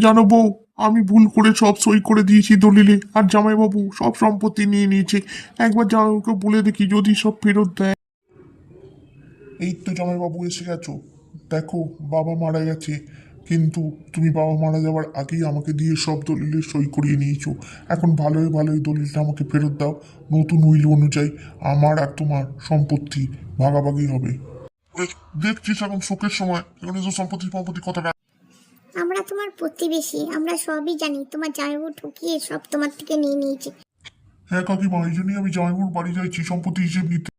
জানো বউ, আমি ভুল করে সব সই করে দিয়েছি দলিলে, আর জামাইবাবু সব সম্পত্তি নিয়ে নিয়েছে। একবার জামাইবাবুকে বলে দেখি যদি সব ফেরত দেয়। এই তো জামাইবাবু এসে গেছো। দেখো, বাবা মারা গেছে। কিন্তু তুমি বাবা মারা যাওয়ার আগেই আমাকে দিয়ে সব দলিলে সই করিয়ে নিয়েছো। এখন ভালোই ভালোই দলিলটা আমাকে ফেরত দাও। নতুন উইল অনুযায়ী আমার আর তোমার সম্পত্তি ভাগাভাগি হবে। দেখ- দেখছিস এখন শোকের সময়। এখানে তো সম্পত্তি সম্পত্তি কথাটা আমরা তোমার প্রতিবেশী, আমরা সবই জানি, তোমার জামাইবাবু ঠকিয়ে সব তোমার থেকে নিয়ে নিয়েছে। হ্যাঁ কাকিমা এই জন্যই আমি জামাইবাবুর বাড়ি যাইছি, সম্পত্তি হিসেব নিতে।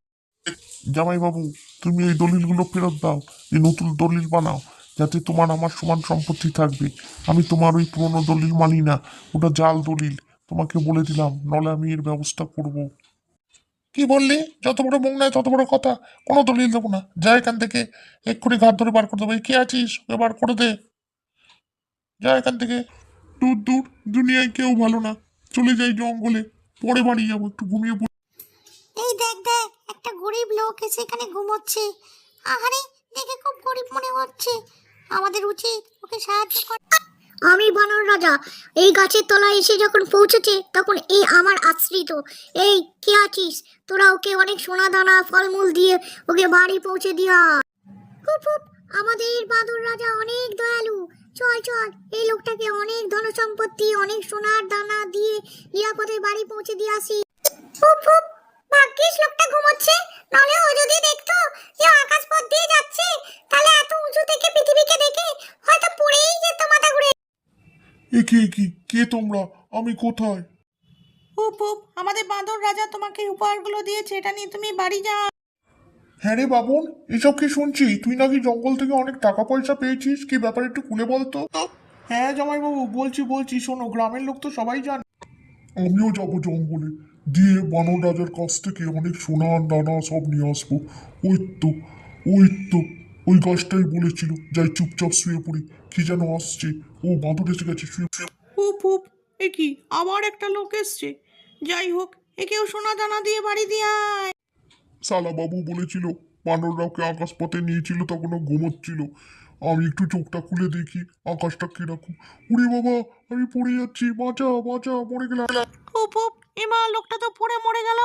জামাইবাবু, তুমি এই দলিলগুলো ফেরত দাও, এই নতুন দলিল বানাও, যাতে তোমার আমার সমান সম্পত্তি থাকবে। আমি তোমার ওই পুরনো দলিল মানি না, ওটা জাল দলিল। তোমাকে বলে দিলাম, নলে আমি এর ব্যবস্থা করব। কি বললি? যত বড় মুখ নয়, তত বড় কথা। কোনো দলিল দেবো না। যা এখান থেকে, এক্ষুনি ঘাট ধরে বার করে দেবো। কে আছিস? ওকে বার করে দে। যা এখান থেকে। দূর দূর দুনিয়ায় কেউ ভালো না। চলে যাই জঙ্গলে। পরে বাড়ি যাব একটু ঘুমিয়ে পড়ি। এই দেখ দেখ একটা গরিব লোক এসে এখানে ঘুমোচ্ছে। আহারে দেখে খুব গরিব মনে হচ্ছে। আমাদের উচিত ওকে সাহায্য করা। আমি বানর রাজা। এই গাছের তলায় এসে যখন পৌঁছেছে তখন এই আমার আশ্রিত। এই কে আছিস? তোরা ওকে অনেক সোনা দানা ফলমূল দিয়ে ওকে বাড়ি পৌঁছে দিয়া। খুব হুপ আমাদের বাদর রাজা অনেক দয়ালু। চল চল এই লোকটাকে অনেক ধন সম্পত্তি অনেক সোনার দানা দিয়ে নিরাপদে বাড়ি পৌঁছে দিয়ে আসি। হুপ হুপ ভাগ্যিস লোকটা ঘুমোচ্ছে। নাহলে ও যদি দেখতো যে আকাশ পথ দিয়ে যাচ্ছে তাহলে এত উঁচু থেকে পৃথিবীকে দেখে হয়তো পড়েই যেত মাথা ঘুরে এ কে কি কে তোমরা? আমি কোথায়? উপ উপ আমাদের বাঁদর রাজা তোমাকে উপহারগুলো দিয়েছে এটা নিয়ে তুমি বাড়ি যাও। হ্যাঁ রে বাবন এসব কি শুনছি? তুই নাকি জঙ্গল থেকে অনেক টাকা পয়সা পেয়েছিস? কি ব্যাপার একটু খুলে বলতো? হ্যাঁ জামাইবাবু বলছি বলছি শোনো গ্রামের লোক তো সবাই জানে। আমিও যাব জঙ্গলে। দিয়ে বানর রাজার কাছ থেকে অনেক সোনা দানা সব নিয়ে আসব। ওই তো ওই তো ওই গাছটাই বলেছিল। যাই চুপচাপ শুয়ে পড়ি কি যেন আসছে। ও বাঁদর এসে গেছে শুয়ে শুয়ে উপ উপ এ কি? আবার একটা লোক এসছে। যাই হোক একেও সোনা দানা দিয়ে বাড়ি দিয়ে আয়। সালা বাবু বলেছিল বানররাওকে আকাশ পথে নিয়েছিল তখন ও ঘুমোচ্ছিল। আমি একটু চোখটা খুলে দেখি, আকাশটা কীরকম। উড়ে বাবা, আমি পড়ে যাচ্ছি, বাঁচা বাঁচা, মরে গেলাম। এমা লোকটা তো পড়ে মরে গেল।